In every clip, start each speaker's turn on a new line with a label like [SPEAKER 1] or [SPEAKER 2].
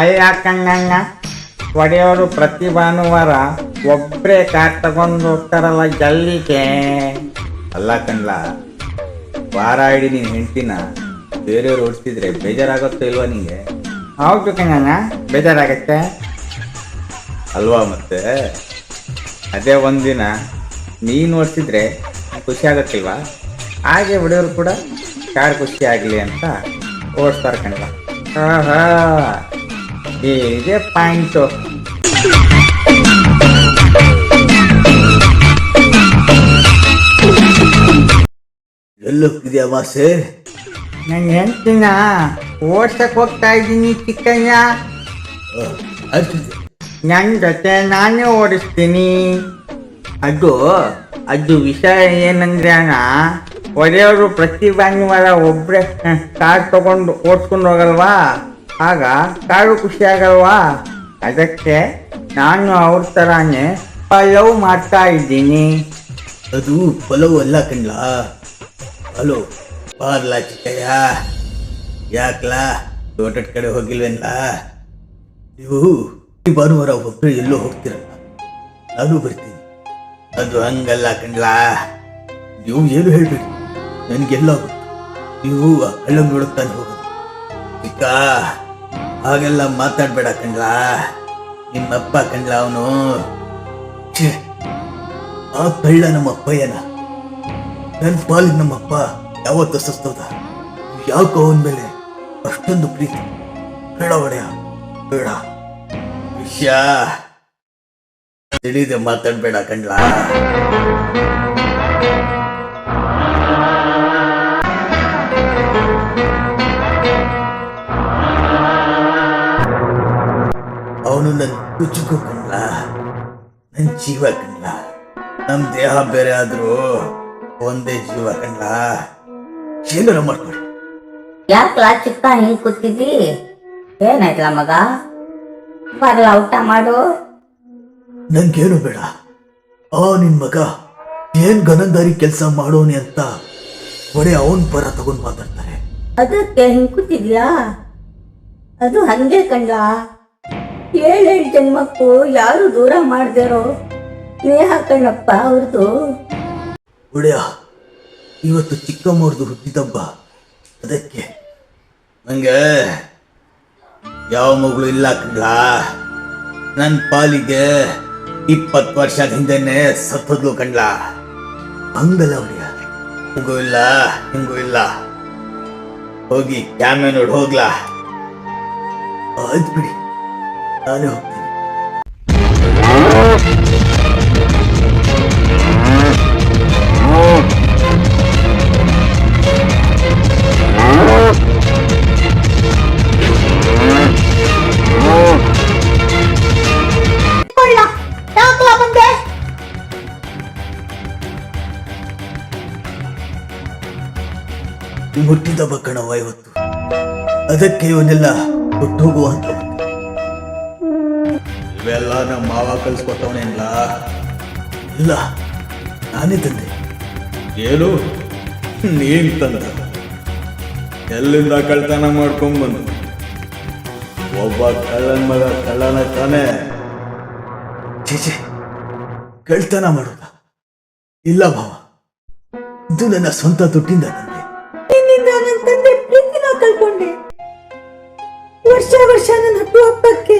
[SPEAKER 1] ಅಯ್ಯ ಕಣ್ಣಣ್ಣ ಒಡೆಯವರು ಪ್ರತಿ ಭಾನುವಾರ ಒಬ್ಬರೇ ಕಾರ್ ತಗೊಂಡು ಹೋಗ್ತಾರಲ್ಲ ಜಲ್ಲಿಗೆ.
[SPEAKER 2] ಅಲ್ಲ ಕಣ್ಲ, ವಾರ ಇಡೀ ನೀನು ಹೆಂಡ್ತಿನ, ಬೇರೆಯವ್ರು ಓಡಿಸ್ತಿದ್ರೆ ಬೇಜಾರಾಗುತ್ತೋ ಇಲ್ವಾ ನಿಂಗೆ?
[SPEAKER 1] ಹೌದು ಬೇಜಾರಾಗತ್ತೆ?
[SPEAKER 2] ಅಲ್ವಾ ಮತ್ತೆ? ಅದೇ ಒಂದಿನ ನೀನು ಓಡಿಸಿದ್ರೆ ಖುಷಿ ಆಗತ್ತಿಲ್ವಾ?
[SPEAKER 1] ಹಾಗೆ ಹುಡುಗರು ಕೂಡ
[SPEAKER 2] ಕಾರ್ ಖುಷಿ ಆಗಲಿ ಅಂತ ಓಡಿಸ್ತಾರೆ
[SPEAKER 1] ಆಹಾ! ಇದೇ ಪಾಯಿಂಟು
[SPEAKER 2] ಎಲ್ಲೋಗ್ತಿದ್ಯಾ ಮಾಸೆ
[SPEAKER 1] ನಂಗೆ ಹೆಂಡ್ತಿನ? ಓಡ್ಸಕ್ ಹೋಗ್ತಾ ಇದ್ದೀನಿ ಚಿಕ್ಕಯ್ಯ. ನನ್ನ ಜೊತೆ ನಾನೇ ಓಡಿಸ್ತೀನಿ. ಅದು ಅದು ವಿಷಯ ಏನಂದ್ರೆ ಅಣ್ಣ, ಒಡೆಯವರು ಪ್ರತಿ ಭಾನುವಾರ ಒಬ್ಬರೇ ಕಾರ್ ತಗೊಂಡು ಓಡಿಸ್ಕೊಂಡು ಹೋಗಲ್ವಾ? ಆಗ ಕಾರು ಖುಷಿ ಆಗಲ್ವಾ? ಅದಕ್ಕೆ ನಾನು ಅವ್ರ ಥರಾನೇ ಪಲವ್ ಮಾಡ್ತಾ ಇದ್ದೀನಿ.
[SPEAKER 2] ಅದು ಪಲವು ಅಲ್ಲ ಕಣ್ಲಾ? ಹಲೋ, ಬಾರ್ಲಾ ಚಿಕ್ಕಯ್ಯ. ಯಾಕ್ಲಾ? ತೋಟದ ಕಡೆ ಹೋಗಿಲ್ವೇನ್ಲ? ನೀವು ಈ ಭಾನುವಾರ ಒಬ್ಬರು ಎಲ್ಲೋ ಹೋಗ್ತೀರಲ್ಲ, ನಾನು ಬರ್ತೀನಿ. ಅದು ಹಂಗಲ್ಲ ಕಣ್ಲ. ನೀವು ಏನು ಹೇಳ್ಬೇಡಿ ನನಗೆಲ್ಲ ನೀವು ಆ ಕಳ್ಳ ನೋಡುತ್ತಾನೆ ಹೋಗೋದು. ಚಿಕ್ಕ ಹಾಗೆಲ್ಲ ಮಾತಾಡ್ಬೇಡ ಕಣ್ಲ. ನಿಮ್ಮಪ್ಪ ಕಣ್ಲ ಅವನು. ಆ ಕಳ್ಳ ನಮ್ಮ ಅಪ್ಪಯ್ಯನ ನನ್ನ ಪಾಲಿಗೆ ನಮ್ಮಪ್ಪ ಯಾವತ್ತು ಸಸ್ತೋದ? ಯಾಕೋ ಅವನ ಮೇಲೆ? ಅಷ್ಟೊಂದು ಪ್ರೀತಿ. ಬೇಡ ಒಡೆಯ ಬೇಡ. ವಿಷಯ ತಿಳಿದೆ, ಮಾತಾಡ್ಬೇಡ ಕಂಡ್ಲ ಅವನು ನನ್ನ ಕುಚುಕು ಕಣ್ಲ. ನನ್ನ ಜೀವ ಕಣ್ಲ. ನಮ್ ದೇಹ ಬೇರೆ ಆದ್ರೂ ಒಂದೇ ಜೀವ ಕಣ್ಲ. ಏನಾರ ಮಾಡ್ಕೊಡಿ.
[SPEAKER 3] ಯಾಕಲ ಚಿಕ್ಕ ಹಿಂಗ್ ಕೂತಿದ್ದಿ? ಏನಾಯ್ತಲ್ಲ ಮಗ? ಬರಲ್ಲ ಊಟ ಮಾಡು.
[SPEAKER 2] ನಂಗೇನು ಬೇಡ. ಆ ನಿನ್ ಮಗ ಏನ್ ಗನಂದಾರಿ ಕೆಲಸ ಮಾಡೋನಿ ಅಂತ ಒಡೆ ಅವನ್ ಪರ ತಗೊಂಡ್ ಮಾತಾಡ್ತಾರೆ.
[SPEAKER 3] ಅದಕ್ಕೆ ಹಿಂಗ್ ಕೂತಿದ್ಯಾ? ಅದು ಹಂಗೆ ಕಂಡ ಏಳೇಳು ಜನ್ಮಕ್ಕೂ ಯಾರು ದೂರ ಮಾಡ್ದಿರೋ? ಸ್ನೇಹ ಕಣ್ಣಪ್ಪ ಅವ್ರದ್ದು
[SPEAKER 2] ಒಡೆಯ ಇವತ್ತು ಚಿಕ್ಕಮ್ಮವ್ರದ್ದು ಹುಟ್ಟಿದಬ್ಬ. ಅದಕ್ಕೆ ನಂಗೆ ಯಾವ ಮಗಳು ಇಲ್ಲ ಕಣ್ಲ ನನ್ನ ಪಾಲಿಗೆ ಇಪ್ಪತ್ತು ವರ್ಷದ ಹಿಂದೆನೆ ಸತ್ತದ್ಲು ಕಂಡ್ಲ? ಹಂಗಲ್ಲ ಅವ್ರಿಗೆ ಹಿಂಗೂ ಇಲ್ಲ ಹಿಂಗೂ ಇಲ್ಲ. ಹೋಗಿ ಕ್ಯಾಮೆ ನೋಡಿ ಹೋಗ್ಲಾ? ಆಯ್ತು ಬಿಡಿ, ನಾನೇ ಹೋಗ್ತೀನಿ ಕಣವ ಬಕ್ಕಣವ ಇವತ್ತು. ಅದಕ್ಕೆ ಇವನ್ನೆಲ್ಲ ಹುಟ್ಟು ಹೋಗುವ ಅಂತ ಬಂದೆ. ಇವೆಲ್ಲ ನಮ್ಮ ಮಾವ ಕಲ್ಸ್ಕೊಟ್ಟವನೇನಿಲ್ಲ ಇಲ್ಲ ನಾನೇ ತಂದೆ. ಏನು? ನೀನ್ ತಂದ. ಎಲ್ಲಿಂದ ಕಳ್ತನ ಮಾಡ್ಕೊಂಡ್ಬಂದು? ಒಬ್ಬ ಕಳ್ಳನ ಮಗ ಕಳ್ಳನ ತಾನೆ. ಚೇಚೆ ಕಳ್ತನ ಮಾಡೋದ? ಇಲ್ಲ ಭಾವ ಇದು ನನ್ನ ಸ್ವಂತ ದುಡ್ಡಿಂದ
[SPEAKER 3] ವರ್ಷ ವರ್ಷ ನನ್ನ ಹುಟ್ಟುಹಬ್ಬಕ್ಕೆ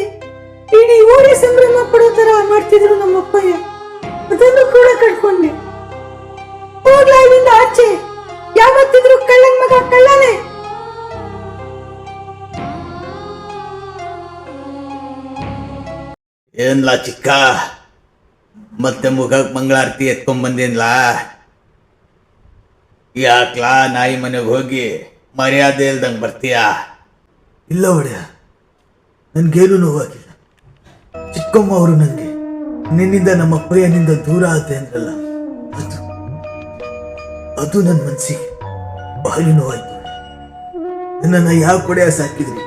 [SPEAKER 3] ಇಡೀ ಊರೇ ಸಂಭ್ರಮ ಪಡೋ ತರ ಮಾಡ್ತಿದ್ರು ನಮ್ಮ ಅಪ್ಪಯ್ಯ ಅದನ್ನು ಕೂಡ ಕಳ್ಕೊಂಡೆ. ಹೋಗ್ಲಾ ಇಲ್ಲಿಂದ ಆಚೆ. ಯಾವತ್ತಿದ್ರು ಕಳ್ಳನ್ ಮಗ ಕಳ್ಳನೇ.
[SPEAKER 2] ಏನ್ಲಾ ಚಿಕ್ಕ? ಮತ್ತೆ ಮುಖಕ್ ಮಂಗಳಾರತಿ ಎತ್ಕೊಂಡ್ ಬಂದಿನ್ಲಾ? ಯಾಕ್ಲಾ ನಾಯಿ ಮನೆಗೆ ಹೋಗಿ ಮರ್ಯಾದೆ ಇಲ್ದಂಗ್ ಬರ್ತೀಯಾ? ಇಲ್ಲ ಒಡೆಯ. ನನ್ಗೇನು ನೋವಾಗಿಲ್ಲ ಚಿಕ್ಕಮ್ಮ ಅವರು ನನಗೆ, ನಿನ್ನಿಂದ ನಮ್ಮ ಪ್ರಿಯನಿಂದ ದೂರ ಆದೆ ಅಂದ್ರಲ್ಲ, ಅದು ಅದು ನನ್ನ ಮನಸ್ಸಿಗೆ ಭಾರಿ ನೋವಾಯ್ತು. ನನ್ನನ್ನು ಯಾವ ಕೊಡೆಯ ಸಾಕಿದ್ರಿ?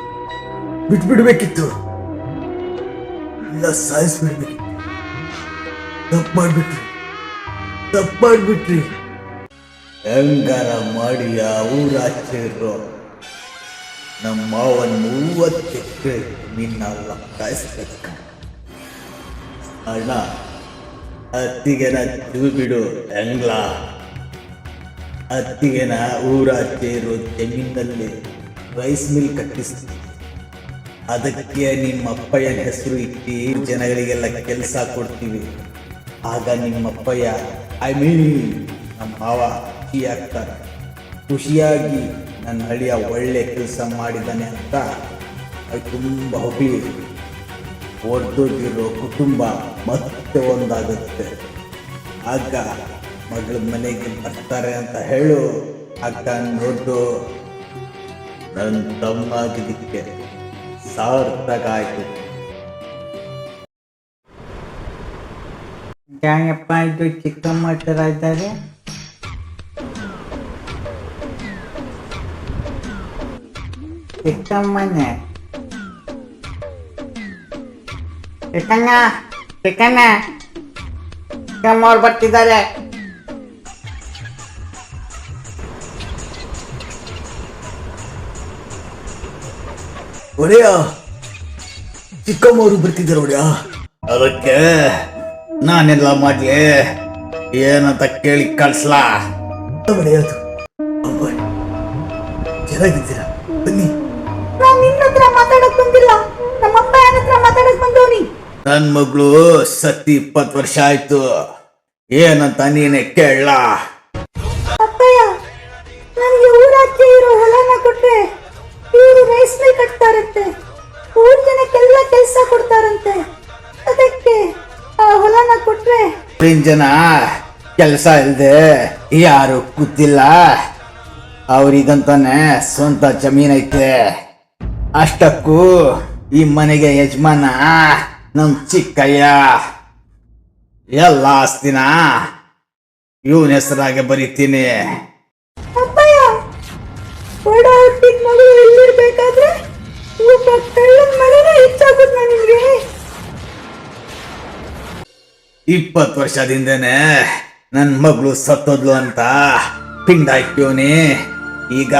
[SPEAKER 2] ಬಿಟ್ಬಿಡ್ಬೇಕಿತ್ತು. ಇಲ್ಲ ಸಾಯಿಸ್ಬಿಡ್ಬೇಕಿತ್ತು. ತಪ್ಪು ಮಾಡ್ಬಿಟ್ರಿ. ತಪ್ಪು ಮಾಡ್ಬಿಟ್ರಿ. ಹೆಂಗಾರ ಮಾಡಿ ಆ ಊರಾಚೆ ಇರೋ. ನಮ್ಮ ಮಾವನ್ ನಿನ್ನೆಲ್ಲ ಕಾಯಿಸ್ಬೇಕು. ಅಣ್ಣ, ಅತ್ತಿಗೆನ ಬಿಡು ಹೆಂಗ್ಲ? ಅತ್ತಿಗೆನ ಊರಾಚೆ ಇರೋ ಜಮೀನಲ್ಲಿ ರೈಸ್ ಮಿಲ್ ಕಟ್ಟಿಸ್ತೀವಿ ಅದಕ್ಕೆ ನಿಮ್ಮ ಅಪ್ಪಯ್ಯ ಹೆಸರು ಇಟ್ಟು ಜನಗಳಿಗೆಲ್ಲ ಕೆಲಸ ಕೊಡ್ತೀವಿ. ಆಗ ನಿಮ್ಮ ಅಪ್ಪಯ್ಯ ಐ ಮೀನ್ ನಮ್ಮ ಮಾವ ಖುಷಿ ಆಗ್ತಾರೆ ಖುಷಿಯಾಗಿ ನನ್ನ ಹಳಿಯ ಒಳ್ಳೆ ಕೆಲಸ ಮಾಡಿದ್ದಾನೆ ಅಂತ ಅದು ತುಂಬ ಹೊಗಿ ಒಡ್ದೋಗಿರೋ ಕುಟುಂಬ ಮತ್ತೆ ಒಂದಾಗುತ್ತೆ. ಆಗ ಮಗಳ ಮನೆಗೆ ಬರ್ತಾರೆ ಅಂತ ಹೇಳು. ಅಕ್ಕ ನೋಡ್ದು ನನ್ನ ತಮ್ಮ ಆಗಿದ್ದಕ್ಕೆ ಸಾರ್ಥಕ ಆಯ್ತು.
[SPEAKER 1] ಯಾಯಪ್ಪ, ಇದು ಚಿಕ್ಕಮ್ಮ ಥರ ಇದ್ದಾರೆ? ಚಿಕ್ಕಮ್ಮನೆ ಚಿಕ್ಕಣ್ಣ ಚಿಕ್ಕಣ್ಣ ಚಿಕ್ಕಮ್ಮ ಅವ್ರು ಬರ್ತಿದ್ದಾರೆ
[SPEAKER 2] ಒಡೆಯ ಚಿಕ್ಕಮ್ಮವರು ಬರ್ತಿದ್ದಾರೆ ಒಡೆಯ. ಅದಕ್ಕೆ ನಾನೆಲ್ಲ ಮಾಡ್ಲಿ. ಏನಂತ ಕೇಳಿ ಕಳ್ಸ್ಲಾ. ಒಡೆಯದು ಚೆನ್ನಾಗಿದ್ದೀರಾ
[SPEAKER 3] ಬಂದವನಿ.
[SPEAKER 2] ನನ್ ಮಗಳು ಸತ್ತಿ ಇಪ್ಪತ್ ವರ್ಷ ಆಯ್ತು. ಏನಂತ ನೀನೆ ಕೇಳ
[SPEAKER 3] ಅಪ್ಪಯ್ಯ ನನಗೆ ಊರಾಚೆ ಇರೋ ಹೊಲನ ಕೊಟ್ರೆ ಇವರು ರೈಸ್ ಮಿಲ್ ಕಟ್ತಾರಂತೆ. ಊರ್ ಜನಕ್ಕೆಲ್ಲ ಕೆಲಸ ಕೊಡ್ತಾರಂತೆ. ಅದಕ್ಕೆ ಆ ಹೊಲನ ಕೊಟ್ರೆ
[SPEAKER 2] ಜನ ಕೆಲಸ ಇಲ್ದೆ ಯಾರು ಕೂತಿಲ್ಲ. ಅವ್ರಿಗಂತಾನೆ ಸ್ವಂತ ಜಮೀನ್ ಐತೆ ಅಷ್ಟಕ್ಕೂ ಈ ಮನೆಗೆ ಯಜಮಾನ ನಮ್ ಚಿಕ್ಕಯ್ಯ. ಎಲ್ಲ ಆಸ್ತಿನ ಇವನ ಹೆಸರಾಗೆ ಬರೀತೀನಿ. ಇಪ್ಪತ್ತು ವರ್ಷದಿಂದನೇ ನನ್ನ ಮಗಳು ಸತ್ತೋದ್ಲು ಅಂತ ಪಿಂಡ ಇಟ್ಟಿವನಿ. ಈಗ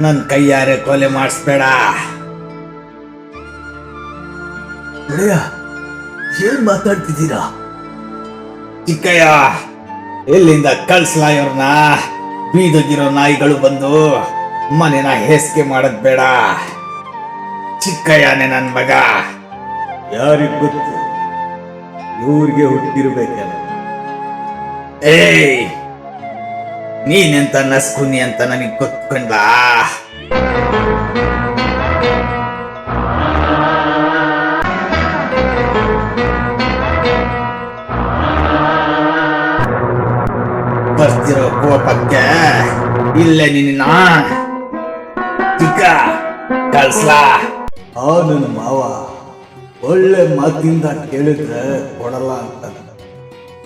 [SPEAKER 2] ನನ್ನ ಕೈಯಾರೆ ಕೊಲೆ ಮಾಡಿಸ್ಬೇಡ. ಏನ್ ಮಾತಾಡ್ತಿದ್ದೀರಾ? ಚಿಕ್ಕಯ್ಯ ಎಲ್ಲಿಂದ ಕಳ್ಸಲ ಇವ್ರನ್ನ? ಬೀದಗಿರೋ ನಾಯಿಗಳು ಬಂದು ಮನೇನ ಹೇಸಿಗೆ ಮಾಡದ್ ಬೇಡ. ಚಿಕ್ಕಯ್ಯನೇ ನನ್ನ ಮಗ. ಯಾರಿಗ್ ಗೊತ್ತು? ಊರಿಗೆ ಹುಟ್ಟಿರ್ಬೇಕಲ್ಲ. ಏಯ್ ನೀನೆಂತ ನಸ್ಕುನಿ ಅಂತ ನನಗೆ ಗೊತ್ಕೊಂಡ ಇಲ್ಲೇ ನಿನ್ನ ಚಿಕ್ಕ, ಕಳ್ಸ್ಲಾ. ಆ ನನ್ನ ಮಾವ ಒಳ್ಳೆ ಮಾತಿಂದ ಕೇಳಿದ್ರೆ ಕೊಡಲ್ಲ ಅಂತ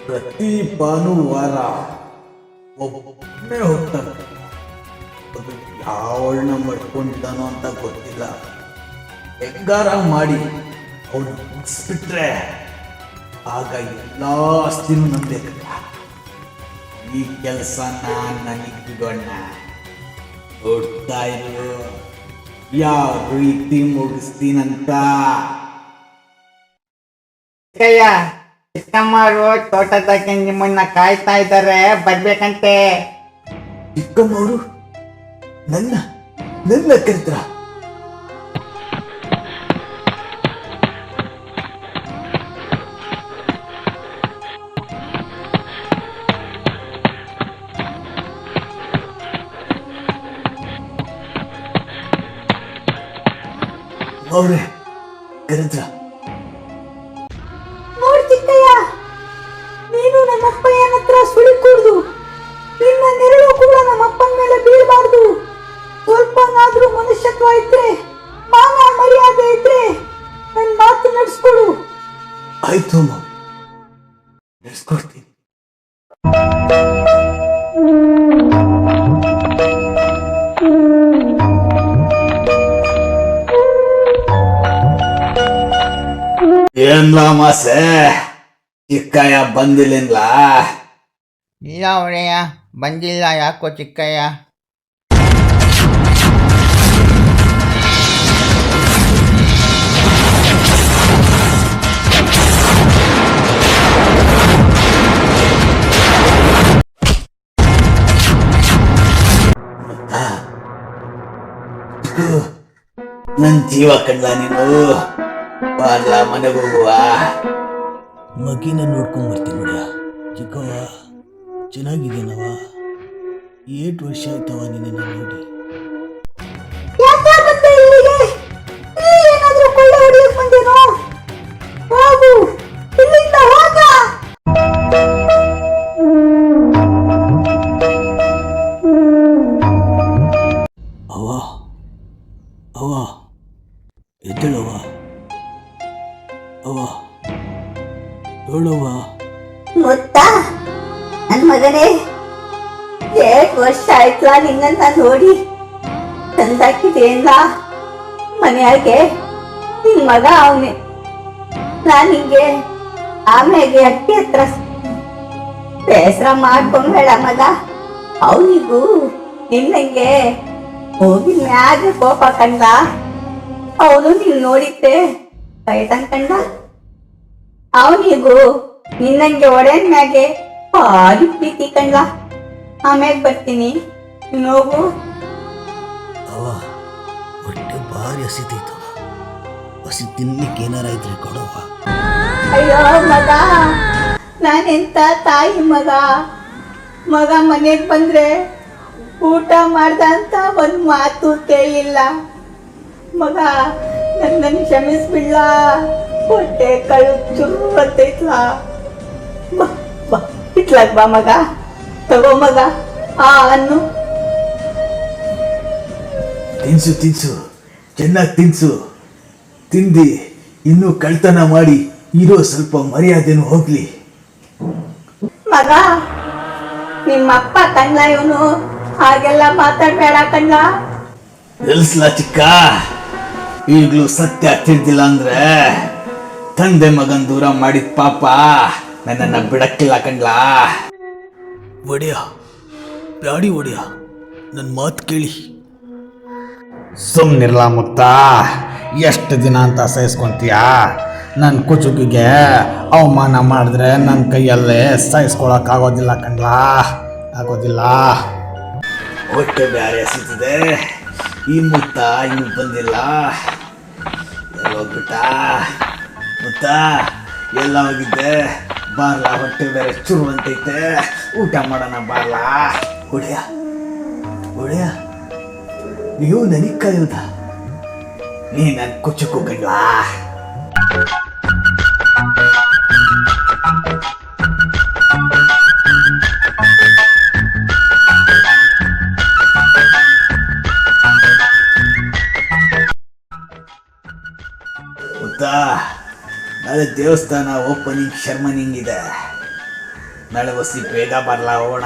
[SPEAKER 2] ಪ್ರತಿ ಭಾನುವಾರ ಒಬ್ಬನೇ ಹೋಗ್ತಾನೆ. ಅದು ಯಾವಳನ್ನ ಮಾಡ್ಕೊಂಡಿದ್ದಾನೋ ಅಂತ ಗೊತ್ತಿಲ್ಲ. ಹೆಂಗಾರ ಮಾಡಿ ಅವನು ಮುಗಿಸ್ಬಿಟ್ರೆ ಆಗ ಎಲ್ಲ ಆಸ್ತಿನೂ ನಮ್ದೇ ಈ ಕೆಲಸನ ನನಗೆ ಬಿಡೋಣ. ನೋಡ್ತಾ ಇರು ಯಾವ ರೀತಿ ಮುಗಿಸ್ತೀನಂತ?
[SPEAKER 1] ಚಿಕ್ಕಯ್ಯ ಚಿಕ್ಕಮ್ಮರು ತೋಟದಾಗೆ ನಿಮ್ಮನ್ನ ಕಾಯ್ತಾ ಇದ್ದಾರೆ ಬರ್ಬೇಕಂತೆ.
[SPEAKER 2] ಚಿಕ್ಕಮ್ಮವರು ನನ್ನ ನನ್ನ ಕರೆದ್ರ ಅವ್ರೆ ಕರೆದ್ರ
[SPEAKER 3] ನೋಡ್ ಚಿಕ್ಕಯ್ಯ ನೀನು ನಮ್ಮಪ್ಪಯ್ಯನ ಹತ್ರ ಸುಳಿ ಕೂಡ್ದು. ನಿನ್ನ ನೆರಳು ಕೂಡ ನಮ್ಮಪ್ಪನ ಮೇಲೆ ಬೀಳಬಾರ್ದು. ಸ್ವಲ್ಪನಾದ್ರೂ ಮನುಷ್ಯತ್ವ ಇದ್ರೆ ಮಾನ ಮರ್ಯಾದೆ ಇದ್ರೆ ನನ್ನ ಮಾತು ನಡೆಸ್ಕೊಡು.
[SPEAKER 2] ಆಯ್ತು ನಡೆಸ್ಕೊಡ್ತೀನಿ. ಏನ್ಲ ಮಾಸೆ? ಚಿಕ್ಕಯ್ಯ ಬಂದಿಲ್ಲ
[SPEAKER 1] ಇಲ್ಲ ಒಡೆಯ ಬಂದಿಲ್ಲ ಯಾಕೋ ಚಿಕ್ಕಯ್ಯ?
[SPEAKER 2] ನನ್ ಜೀವ ಕಂಡ ನೀನು? ಮನೆಗೆ ಮಗಿನ ನೋಡ್ಕೊಂಡ್ ಬರ್ತೀನಿ ನೋಡ ಚಿಕ್ಕವ್ವ ಚೆನ್ನಾಗಿದ್ದೀನವ ಏಟ್ ವರ್ಷ ಆಯ್ತವ ನಿನ್ನ ನೋಡಿ. ಹೇಳವ್ವ
[SPEAKER 3] ಮುತ್ತ, ನನ್ ಮಗನೇ, ಎರಡು ವರ್ಷ ಆಯ್ತಲ್ಲ ನಿನ್ನ ನೋಡಿ. ತಂದಾಕಿದೆಯಲ್ಲ ಮನೆಯಾಗೆ, ನಿನ್ ಮಗ ಅವನೇ. ನಾನು ಹಿಂಗೆ ಆಮೇಲೆ ಅಕ್ಕಿ ಹತ್ರ ಬೇಸರ ಮಾಡ್ಕೊಂಬೇಡ ಮಗ. ಅವನಿಗೂ ನಿನ್ನಂಗೆ ಹೋಗಿ ಮ್ಯಾಗ ಕೋಪ ಕಂಡ ಅವನು ನೀನು ನೋಡಿದ್ದೆ. ಕೈತನ್ ಕಂಡ ಅವನಿಗೂ ನಿನ್ನಂಗೆ ಒಡೆಯನ್ ಮ್ಯಾಗೆ ಭಾರಿ ಪ್ರೀತಿ ಕಣ್ಲ. ಆಮ್ಯಾಗ ಬರ್ತೀನಿ. ನೋವು.
[SPEAKER 2] ಅವ್ವ ಹೊಟ್ಟೆ ಭಾರಿ ಹಸಿತೈತು ಹಸಿ ತಿನ್ನಕ್ಕೆ ಏನಾರ ಇದ್ರೆ ಕೊಡವ
[SPEAKER 3] ಅಯ್ಯೋ ಮಗ ನಾನೆಂತ ತಾಯಿ ಮಗ? ಮಗ ಮನೆಗೆ ಬಂದ್ರೆ ಊಟ ಮಾಡ್ದ ಅಂತ ಒಂದು ಮಾತು ಕೇಳಿಲ್ಲ. ಮಗ ನನ್ನನ್ನು ಕ್ಷಮಿಸ್ಬಿಡ್ಲ? ಹೊಟ್ಟೆ ಕಳು ಚುರು ಅಂತೈತ್ಲ ಬಾ ಬಾ ಮಗ. ತಗೋ ಮಗ. ಆ ಅನ್ನು.
[SPEAKER 2] ತಿನ್ಸು ತಿನ್ಸು. ಚೆನ್ನಾಗಿ ತಿನ್ಸು. ತಿಂದಿ ಇನ್ನೂ ಕಳ್ತನ ಮಾಡಿ ಇರೋ ಸ್ವಲ್ಪ ಮರ್ಯಾದೆನೂ ಹೋಗ್ಲಿ.
[SPEAKER 3] ಮಗ ನಿಮ್ಮ ಅಪ್ಪ ತಂಗ ಇವನು? ಹಾಗೆಲ್ಲ ಮಾತಾಡ್ಬೇಡ ತಂಗ
[SPEAKER 2] ಎಲ್ಸ್ಲಾ ಚಿಕ್ಕ? ಈಗಲೂ ಸತ್ಯ ತಿಳಿದಿಲ್ಲ ಅಂದ್ರೆ ತಂದೆ ಮಗನ್ ದೂರ ಮಾಡಿದ ಪಾಪ. ನನ್ನನ್ನ ಬಿಡಕ್ಕಿಲ್ಲ ಕಂಡ್ಲ ಒಡೆಯ ಬ್ಯಾಡಿ ಒಡೆಯ ನನ್ನ ಮಾತು ಕೇಳಿ.
[SPEAKER 1] ಸುಮ್ಮನಿರ್ಲ ಮುತ್ತ ಎಷ್ಟು ದಿನ ಅಂತ ಸಹಿಸ್ಕೊಂತೀಯ? ನನ್ನ ಕುಚುಕಿಗೆ ಅವಮಾನ ಮಾಡಿದ್ರೆ ನನ್ನ ಕೈಯಲ್ಲೇ ಸಹಿಸ್ಕೊಳಕ್ಕಾಗೋದಿಲ್ಲ ಕಣ್ಲಾ. ಆಗೋದಿಲ್ಲ.
[SPEAKER 2] ಹೊಟ್ಟೆ ಬ್ಯಾರೆ ಸಿಗ್ತಿದೆ ಈ ಮುತ್ತ ಇನ್ನು ಬಂದಿಲ್ಲ. ಹೋಗ್ಬಿಟ್ಟ. ಮುತ್ತ ಎಲ್ಲ ಹೋಗಿದ್ದೆ. ಬಾರ್ಲಾ, ಹೊಟ್ಟೆ ಬೇರೆ ಚುರು ಅಂತೈತೆ ಊಟ ಮಾಡೋಣ ಬಾರ್ಲಾ. ಒಡೆಯ ಒಡೆಯ ನೀವು ನನಗ್ ಕಾಯೋದ ನೀ ನನ್ ಕುಚ್ಚು ಕಣ್ಲಾ ಗೊತ್ತಾ? ನಾಳೆ ದೇವಸ್ಥಾನ ಓಪನಿಂಗ್ ಶರ್ಮನಿಂಗ್ ಇದೆ ನಾಳೆ ಬಸ್ಸಿ ಬೇಗ ಬರ್ಲಾ ಹೋಗೋಣ.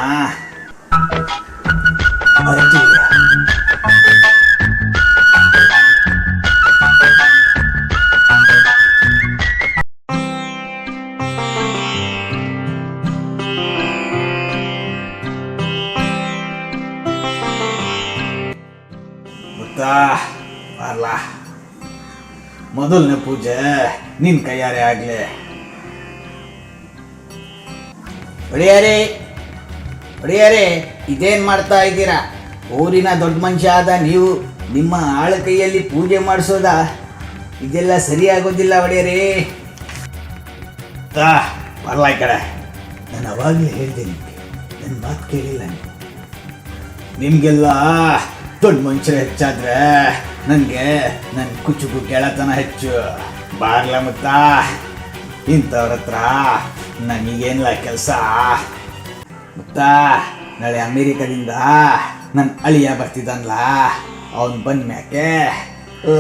[SPEAKER 2] ಬರ್ಲಾ. ಮೊದಲನೇ ಪೂಜೆ. ನಿನ್ ಕೈಯಾರೆ ಆಗ್ಲಿ.
[SPEAKER 1] ಒಡೆಯರೇ ಒಡೆಯರೇ, ಇದೇನ್ ಮಾಡ್ತಾ ಇದ್ದೀರಾ? ಊರಿನ ದೊಡ್ಡ ಮನುಷ್ಯ ಆದ ನೀವು ನಿಮ್ಮ ಆಳ ಕೈಯಲ್ಲಿ ಪೂಜೆ ಮಾಡಿಸೋದ? ಇದೆಲ್ಲ ಸರಿಯಾಗೋದಿಲ್ಲ ಒಡೆಯರೇ.
[SPEAKER 2] ತಾ ಬರಲ ಕಡೆ. ನಾನು ಅವಾಗಲೇ ಹೇಳಿದೆ ನಿಮಗೆ. ನನ್ನ ಮಾತು ಕೇಳಿಲ್ಲ ನೀವು. ನಿಮಗೆಲ್ಲ ದೊಡ್ಡ ಮನುಷ್ಯರು ಹೆಚ್ಚಾದ್ರೆ ನನಗೆ ನನ್ನ ಕುಚುಕು ಗೆಳತನ ಹೆಚ್ಚು. ಬಾರ್ಲ ಮುತ್ತ? ಇಂಥವ್ರ ಹತ್ರ ನನಗೇನಿಲ್ಲ ಕೆಲಸ? ಮುತ್ತ, ನಾಳೆ ಅಮೇರಿಕದಿಂದ ನನ್ನ ಅಳಿಯ ಬರ್ತಿದ್ದಾನಲ್ಲ ಅವನು ಬಂದ ಮ್ಯಾಕೆ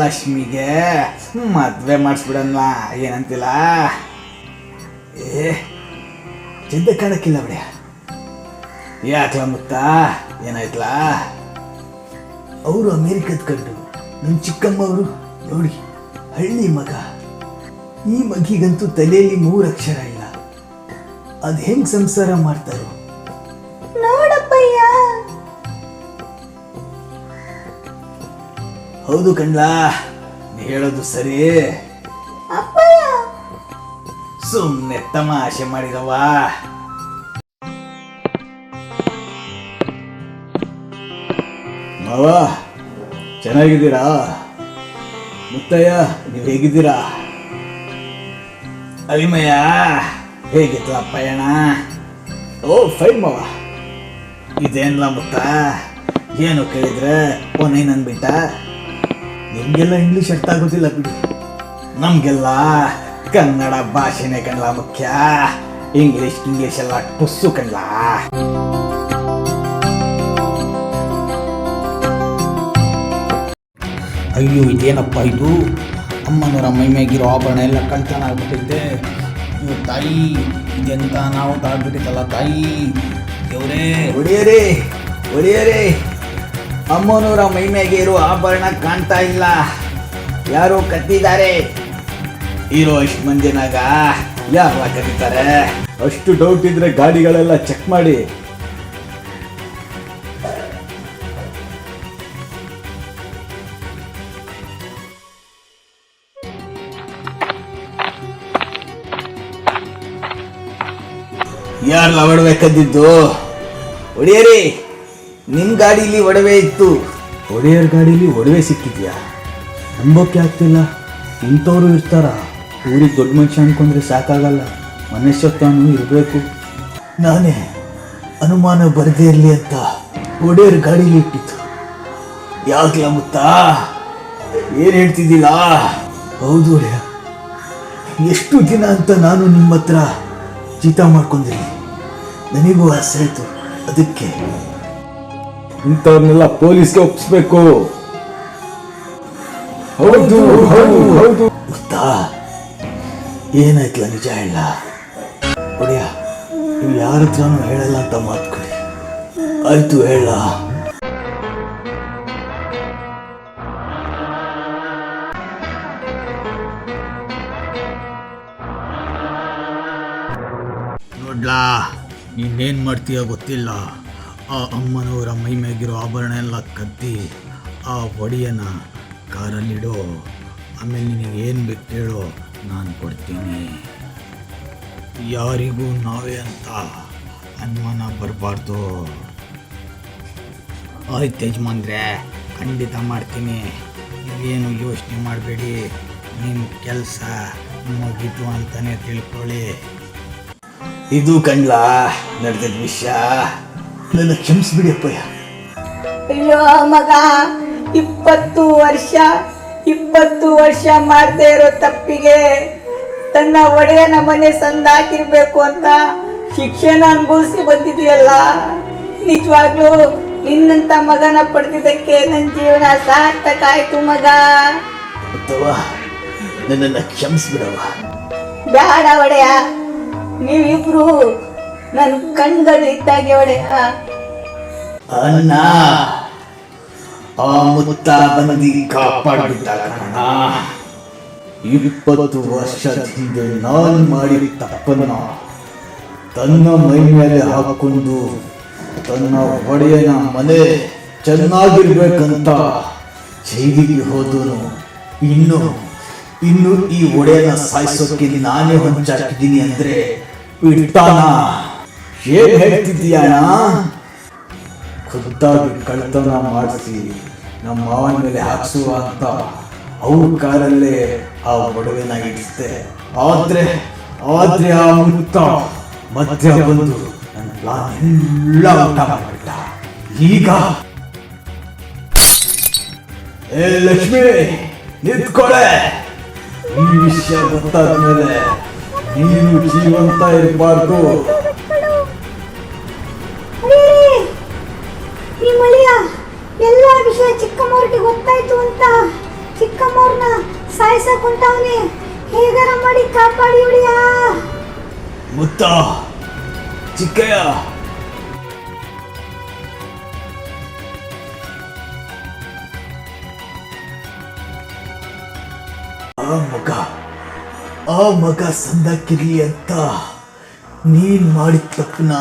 [SPEAKER 2] ಲಕ್ಷ್ಮಿಗೆ ಮದುವೆ ಮಾಡಿಸ್ಬಿಡನ್ಲ ಏನಂತಿಲ್ಲ? ಏ ಚಿದ್ದ ಕಾಣಕ್ಕಿಲ್ಲ ಬಿಡ. ಯಾಕಲ ಮುತ್ತ? ಏನಾಯ್ತಲ್ಲ ಅವರು ಅಮೇರಿಕದ ಕಂಡು ನನ್ನ ಚಿಕ್ಕಮ್ಮ ಅವರು ನೋಡಿ, ಹಳ್ಳಿ ಮಗ. ಈ ಮಗಿಗಂತೂ ತಲೆಯಲ್ಲಿ ಮೂರು ಅಕ್ಷರ ಇಲ್ಲ. ಅದ್ ಹೆಂಗ್ ಸಂಸಾರ ಮಾಡ್ತಾರೋ?
[SPEAKER 3] ನೋಡಪ್ಪಯ್ಯ.
[SPEAKER 2] ಹೌದು ಕಣ್ಲಾ ನೀ ಹೇಳೋದು ಸರಿ.
[SPEAKER 3] ಅಪ್ಪಯ್ಯ.
[SPEAKER 2] ಸುಮ್ಮನೆ ತಮಾಷೆ ಮಾಡಿದವ ಮಾವ ಚೆನ್ನಾಗಿದ್ದೀರಾ? ಮುತ್ತಯ್ಯ ನೀವು ಹೇಗಿದ್ದೀರಾ? ಅಲಿಮಯ್ಯ ಹೇಗಿತ್ತಲ್ಲ ಪಯಣ ಓ ಫೈನ್ ಮಾವ. ಇದೇನಿಲ್ಲ ಮುತ್ತ? ಏನು ಕೇಳಿದ್ರೆ ಒನೈನ್ ಅಂದ್ಬಿಟ್ಟ? ನಿಮಗೆಲ್ಲ ಇಂಗ್ಲೀಷ್ ಅರ್ಥ ಆಗೋದಿಲ್ಲ ಬಿಡಿ. ನಮಗೆಲ್ಲ ಕನ್ನಡ ಭಾಷೆನೇ ಕಣ್ಲ ಮುಖ್ಯ. ಇಂಗ್ಲೀಷ್ ಇಂಗ್ಲೀಷ್ ಎಲ್ಲ ಟುಸ್ಸು ಕಣ್ಲ.
[SPEAKER 1] ಅಯ್ಯೋ ಇದೇನಪ್ಪ ಇದು? ಅಮ್ಮನವರ ಮೈಮೇಗಿರೋ ಆಭರಣ ಎಲ್ಲ ಕಳ್ತನ ಆಗ್ಬಿಟ್ಟಿದ್ದೆ. ತಾಯಿ ಇದೆಂತ ನಾವು ತಾಗ್ಬಿಟ್ಟಿತ್ತಲ್ಲ ತಾಯಿ? ದೇವ್ರೇ.
[SPEAKER 2] ಒಡೆಯರೇ ಒಡೆಯರೇ ಅಮ್ಮನವರ ಮೈ ಮ್ಯಾಗೆ ಇರೋ ಆಭರಣ ಕಾಣ್ತಾ ಇಲ್ಲ. ಯಾರೋ ಕತ್ತಿದ್ದಾರೆ ಇರೋ ಇಷ್ಟು ಮಂದಿನಾಗ ಯಾರ ಕರೀತಾರೆ ಅಷ್ಟು ಡೌಟ್ ಇದ್ರೆ ಗಾಡಿಗಳೆಲ್ಲ ಚೆಕ್ ಮಾಡಿ. ಯಾರಲ್ಲ ಒಡವೆ ಒಡೆಯರಿ ಒಡೆಯರೇ ನಿಮ್ ಗಾಡೀಲಿ ಒಡವೆ ಇತ್ತು. ಒಡೆಯರ್ ಗಾಡೀಲಿ ಒಡವೆ ಸಿಕ್ಕಿದ್ಯಾ? ನಂಬೋಕೆ ಆಗ್ತಿಲ್ಲ. ಇಂಥವ್ರು ಇರ್ತಾರ. ಊರಿಗೆ ದೊಡ್ಡ ಮನುಷ್ಯ ಅನ್ಕೊಂಡ್ರೆ ಸಾಕಾಗಲ್ಲ. ಮನುಷ್ಯತ್ವನು ಇರಬೇಕು. ನಾನೇ ಅನುಮಾನ ಬರದೇ ಇರಲಿ ಅಂತ ಒಡೆಯರ್ ಗಾಡೀಲಿ ಇಟ್ಟಿತ್ತು ಯಾಕ್ಲ ಮುತ್ತ? ಏನು ಹೇಳ್ತಿದ್ದಿಲ್ಲ ಹೌದು ಒಡೆಯ. ಎಷ್ಟು ದಿನ ಅಂತ ನಾನು ನಿಮ್ಮ ಹತ್ರ ಚಿತ ಮಾಡ್ಕೊಂಡಿರಿ ನನಗೂ ಆಸೆ ಆಯ್ತು. ಅದಕ್ಕೆ ಇಂಥವ್ರನ್ನೆಲ್ಲ ಪೊಲೀಸ್ಗೆ ಒಪ್ಪಿಸ್ಬೇಕು. ಹೌದು ಹೌದು ಹೌದು. ಗೊತ್ತಾ? ಏನಾಯ್ತಲ್ಲ ನಿಜ ಹೇಳ. ಒಡೆಯ ನೀವು ಯಾರ ಹತ್ರನೂ ಹೇಳಲ್ಲ ಅಂತ ಮಾತ್ಕೊಡಿ ಆಯ್ತು ಹೇಳ. ನೋಡ್ಲಾ? ನೀನೇನು ಮಾಡ್ತೀಯ ಗೊತ್ತಿಲ್ಲ. ಆ ಅಮ್ಮನವರ ಮೈ ಮ್ಯಾಗಿರೋ ಆಭರಣ ಎಲ್ಲ ಕದ್ದಿ ಆ ಒಡೆಯನ ಕಾರಲ್ಲಿಡೋ. ಆಮೇಲೆ ನಿನಗೆ ಏನು ಬೇಕು ಹೇಳೋ, ನಾನು ಕೊಡ್ತೀನಿ. ಯಾರಿಗೂ ನಾವೇ ಅಂತ ಅನುಮಾನ ಬರಬಾರ್ದು. ಆಯ್ತು ಯಜಮಾನ್ರೆ, ಖಂಡಿತ ಮಾಡ್ತೀನಿ. ಏನು ಯೋಚನೆ ಮಾಡಬೇಡಿ. ನಿಮ್ಮ ಕೆಲಸ ಮುಗಿತು ಅಂತಲೇ ತಿಳ್ಕೊಳ್ಳಿ. ಇದು ಕಂಡ್ಲ ನಡೆದ ವಿಷಯ. ನನ್ನ ಕ್ಷಮಿಸ್ಬಿಡಿ ಅಪ್ಪಯ್ಯ
[SPEAKER 3] ಅಯ್ಯೋ ಮಗ ಇಪ್ಪತ್ತು ವರ್ಷ ಇಪ್ಪತ್ತು ವರ್ಷ ಮಾಡದೇ ಇರೋ ತಪ್ಪಿಗೆ ತನ್ನ ಒಡೆಯನ ಮನೆ ಸಂದಾಕಿರ್ಬೇಕು ಅಂತ ಶಿಕ್ಷಣ ಅನುಭವಿಸಿ ಬಂದಿದೆಯಲ್ಲ ನಿಜವಾಗ್ಲೂ ನಿನ್ನಂತ ಮಗನ ಪಡೆದಿದ್ದಕ್ಕೆ ನನ್ನ ಜೀವನ ಸಾರ್ಥಕ ಆಯ್ತು ಮಗ.
[SPEAKER 2] ನನ್ನನ್ನು ಕ್ಷಮಿಸ್ಬಿಡವ
[SPEAKER 3] ಬೇಡ ಒಡೆಯ. ನೀವಿಬ್ರು ನನ್ನ ಕಣ್ಗಳು ಇದ್ದಾಗೆ ಒಡೆಯ
[SPEAKER 2] ಅಣ್ಣ, ಆ ಮುತ್ತ ಬಂದಿ ಕಾಪಾಡ್ಬಿಟ್ಟ ಕಣ. ಇಪ್ಪತ್ತು ವರ್ಷದ ಹಿಂದೆ ನಾನು ಮಾಡಿ ತಪ್ಪನ್ನ ತನ್ನ ಮೈ ಮೇಲೆ ಹಾಕೊಂಡು ತನ್ನ ಒಡೆಯನ ಮನೆ ಚೆನ್ನಾಗಿರ್ಬೇಕಂತ ಜೈಲಿಗೆ ಹೋದನು. ಇನ್ನು ಇನ್ನು ಈ ಒಡೆಯನ ಸಾಯಿಸೋಕೆ ನಾನೇ ಹೊಂಚಾಕಿದ್ದೀನಿ ಅಂದ್ರೆ ಬಿಡ್ತಾನ ಏನ್ ಹೇಳ್ತಿದ್ದೀಯಣ್ಣ? ಖುದ್ದಾಗಿ ಕಳ್ತನ ಮಾಡಿಸಿ ನಮ್ಮ ಮಾವನ ಮೇಲೆ ಹಾಕ್ಸುವ ಅಂತ ಅವ್ರ ಕಾರಲ್ಲೇ ಆ ಒಡವೆನ ಇಡಿಸ್ದೆ. ಆದ್ರೆ ಆದ್ರೆ ಆ ಮುತ್ತ ಮಧ್ಯ ಬಂದು ನನ್ನ ಎಲ್ಲ ಊಟ ಮಾಡಿಬಿಟ್ಟ. ಈಗ ಏ ಲಕ್ಷ್ಮಿ, ನಿಂತ್ಕೊಳೆ. ಈ ವಿಷಯ ಗೊತ್ತಾದ್ಮೇಲೆ ನೀನು ಜೀವಂತ ಇರಬಾರ್ದು.
[SPEAKER 3] ಈ ಮಳಿಯ ಎಲ್ಲ ವಿಷಯ ಚಿಕ್ಕಮ್ಮವ್ರಿಗೆ ಗೊತ್ತಾಯ್ತು ಅಂತ ಚಿಕ್ಕಮ್ಮವ್ರನ್ನ ಸಾಯಿಸಕ್ ಹೊಂಟವನಿ ಹೇಗಾರ ಮಾಡಿ ಕಾಪಾಡಿ ಉಳಿಯ
[SPEAKER 2] ಮುತ್ತ ಚಿಕ್ಕಯ್ಯ. ಆ ಮಗ ಆ ಮಗ ಸಂದಕ್ಕಿರಿ ಅಂತ ನೀನು ಮಾಡಿದ ತಪ್ಪನ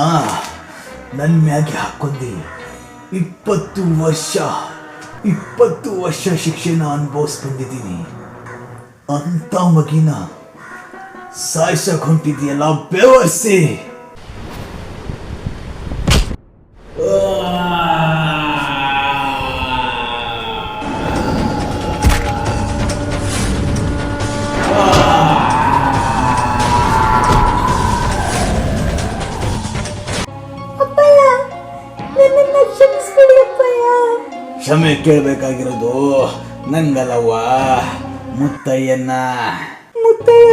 [SPEAKER 2] ನನ್ನ ಮ್ಯಾಗೆ ಹಾಕೊಂಡಿ. ಇಪ್ಪತ್ತು ವರ್ಷ ಇಪ್ಪತ್ತು ವರ್ಷ ಶಿಕ್ಷೆನ ಅನುಭವಿಸ್ಕೊಂಡಿದ್ದೀನಿ. ಅಂತ ಮಗಿನ ಸಾಯಿಸಕ್ಕೆ ಹೊಂಟಿದ್ಯಲ್ಲ ಬೆವರ್ಸಿ.
[SPEAKER 1] ಕ್ಷಮೆ ಕೇಳಬೇಕಾಗಿರೋದು ನಂಗಲ್ಲವ್ವ ಮುತ್ತಯ್ಯನ್ನ
[SPEAKER 3] ಮುತ್ತಯ್ಯ?